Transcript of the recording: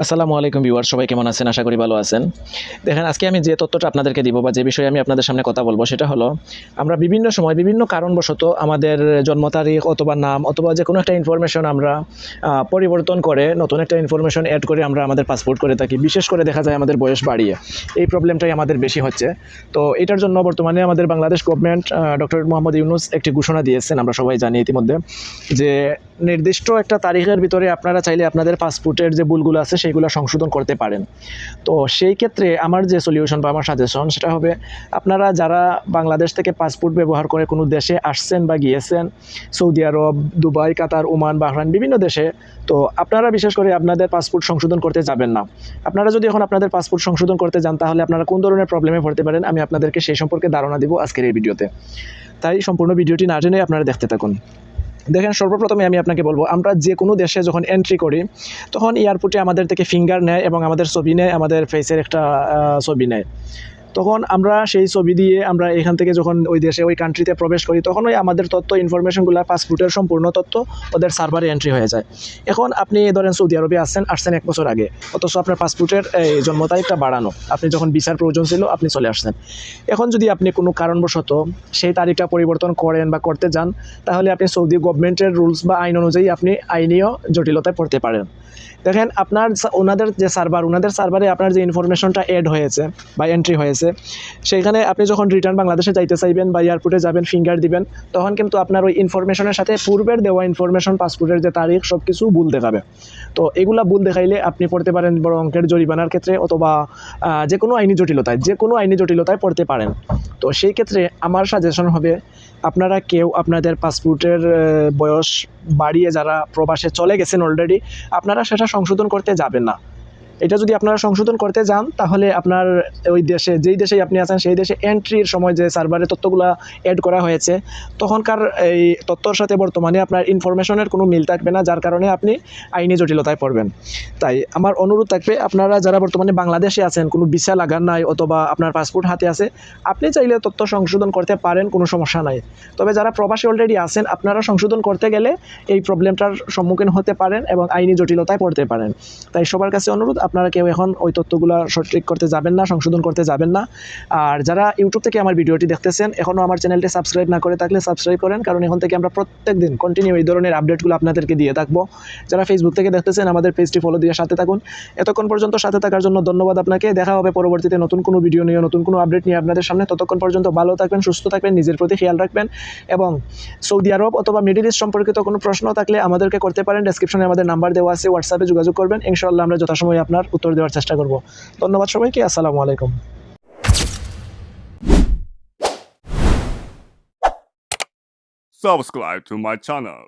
আসসালামু আলাইকুম ভিউয়ার সবাই কেমন আছেন? আশা করি ভালো আছেন। দেখেন, আজকে আমি যে তথ্যটা আপনাদেরকে দিব বা যে বিষয়ে আমি আপনাদের সামনে কথা বলব, সেটা হলো, আমরা বিভিন্ন সময় বিভিন্ন কারণবশত আমাদের জন্ম তারিখ অথবা নাম অথবা যে কোনো একটা ইনফরমেশন আমরা পরিবর্তন করে নতুন একটা ইনফরমেশন অ্যাড করে আমরা আমাদের পাসপোর্ট করে থাকি। বিশেষ করে দেখা যায় আমাদের বয়স বাড়িয়ে। এই প্রবলেমটাই আমাদের বেশি হচ্ছে। তো এটার জন্য বর্তমানে আমাদের বাংলাদেশ গভর্নমেন্ট ডক্টর মোহাম্মদ ইউনুস একটি ঘোষণা দিয়েছেন, আমরা সবাই জানি ইতিমধ্যে, যে নির্দিষ্ট একটা তারিখের ভিতরে আপনারা চাইলে আপনাদের পাসপোর্টের যে ভুলগুলো আছে সেইগুলো সংশোধন করতে পারেন। তো সেই ক্ষেত্রে আমার যে সলিউশন বা আমার সাজেশন সেটা হবে, আপনারা যারা বাংলাদেশ থেকে পাসপোর্ট ব্যবহার করে কোনো দেশে আসছেন বা গিয়েছেন, Saudi Arabia, Dubai, Qatar, Oman Bahrain বিভিন্ন দেশে, তো আপনারা বিশেষ করে আপনাদের পাসপোর্ট সংশোধন করতে যাবেন না। আপনারা যদি এখন আপনাদের পাসপোর্ট সংশোধন করতে যান, তাহলে আপনারা কোন ধরনের প্রবলেমে পড়তে পারেন, আমি আপনাদেরকে সেই সম্পর্কে ধারণা দিব আজকের এই ভিডিওতে। তাই সম্পূর্ণ ভিডিওটি না জেনে আপনারা দেখতে থাকুন। দেখেন, সর্বপ্রথমে আমি আপনাকে বলব, আমরা যে কোনো দেশে যখন এন্ট্রি করি, তখন এয়ারপোর্টে আমাদের থেকে ফিঙ্গার নেয় এবং আমাদের ছবি নেয়, আমাদের ফেসের একটা ছবি নেয়। তখন আমরা সেই ছবি দিয়ে আমরা এখান থেকে যখন ওই দেশে, ওই কান্ট্রিতে প্রবেশ করি, তখন ওই আমাদের তথ্য ইনফরমেশনগুলো পাসপোর্টের সম্পূর্ণ তথ্য ওদের সার্ভারে এন্ট্রি হয়ে যায়। এখন আপনি ধরেন সৌদি আরবে আসছেন আসছেন এক বছর আগে, অথচ আপনার পাসপোর্টের এই জন্ম তারিখটা বাড়ানো। আপনি যখন বিচার প্রয়োজন ছিল, আপনি চলে আসছেন। এখন যদি আপনি কোনো কারণবশত সেই তারিখটা পরিবর্তন করেন বা করতে যান, তাহলে আপনি সৌদি গভর্নমেন্টের রুলস বা আইন অনুযায়ী আপনি আইনীয় জটিলতায় পড়তে পারেন। দেখেন, আপনার ওনাদের যে সার্ভার ওনাদের সার্ভারে আপনার যে ইনফরমেশনটা অ্যাড হয়েছে বা এন্ট্রি হয়েছে সেইখানে আপনি যখন রিটার্ন বাংলাদেশে যাইতে চাইবেন বা এয়ারপোর্টে যাবেন ফিঙ্গার দিবেন, তখন কিন্তু আপনার ওই ইনফরমেশনের সাথে পূর্বের দেওয়া ইনফরমেশন পাসপোর্টের যে তারিখ সব কিছু ভুল দেখাবে। তো এগুলা ভুল দেখাইলে আপনি পড়তে পারেন বড় অঙ্কের জরিমানার ক্ষেত্রে অথবা যে কোনো আইনি জটিলতায় যে কোনো আইনি জটিলতায় পড়তে পারেন। তো সেই ক্ষেত্রে আমার সাজেশন হবে, আপনারা কেউ আপনাদের পাসপোর্টের বয়স বাড়িয়ে যারা প্রবাসে চলে গেছেন অলরেডি আপনারা সেটা সংশোধন করতে যাবেন না। এটা যদি আপনারা সংশোধন করতে যান, তাহলে আপনার ওই দেশে, যেই দেশেই আপনি আছেন, সেই দেশে এন্ট্রির সময় যে সার্ভারে তথ্যগুলো অ্যাড করা হয়েছে, তখনকার এই তথ্যর সাথে বর্তমানে আপনার ইনফরমেশনের কোনো মিল থাকবে না, যার কারণে আপনি আইনি জটিলতায় পড়বেন। তাই আমার অনুরোধ থাকবে, আপনারা যারা বর্তমানে বাংলাদেশে আছেন, কোনো ভিসা লাগান নাই অথবা আপনার পাসপোর্ট হাতে আছে, আপনি চাইলে তথ্য সংশোধন করতে পারেন, কোনো সমস্যা নাই। তবে যারা প্রবাসী অলরেডি আছেন, আপনারা সংশোধন করতে গেলে এই প্রবলেমটার সম্মুখীন হতে পারেন এবং আইনি জটিলতায় পড়তে পারেন। তাই সবার কাছে অনুরোধ আপনারা কেউ এখন ওই তথ্যগুলো সঠিক করতে যাবেন না, সংশোধন করতে যাবেন না। আর যারা ইউটিউব থেকে আমার ভিডিওটি দেখতেছেন এখনও আমার চ্যানেলটি সাবস্ক্রাইব না করে থাকলে সাবস্ক্রাইব করেন, কারণ এখন থেকে আমরা প্রত্যেক দিন কন্টিনিউ এই ধরনের আপডেটগুলো আপনাদেরকে দিয়ে থাকব। যারা ফেসবুক থেকে দেখতেছেন, আমাদের পেজটি ফলো দিয়ে সাথে থাকুন। এতক্ষণ পর্যন্ত সাথে থাকার জন্য ধন্যবাদ আপনাকে। দেখা হবে পরবর্তীতে নতুন কোনো ভিডিও নিয়ে, নতুন কোনো আপডেট নিয়ে আপনাদের সামনে। ততক্ষণ পর্যন্ত ভালো থাকবেন, সুস্থ থাকবেন, নিজের প্রতি খেয়াল রাখবেন। এবং সৌদি আরব অথবা মিডিল ইস্ট সম্পর্কিত কোনো প্রশ্ন থাকলে আমাদেরকে করতে পারেন। ডেসক্রিপশনে আমাদের নাম্বার দেওয়া আছে হোয়াটসঅ্যাপে যোগাযোগ করবেন। ইনশাআল্লাহ আমরা যথাসময়ে আপনার উত্তর দেওয়ার চেষ্টা করব। ধন্যবাদ সবাইকে আসসালামু আলাইকুম। Subscribe to my channel.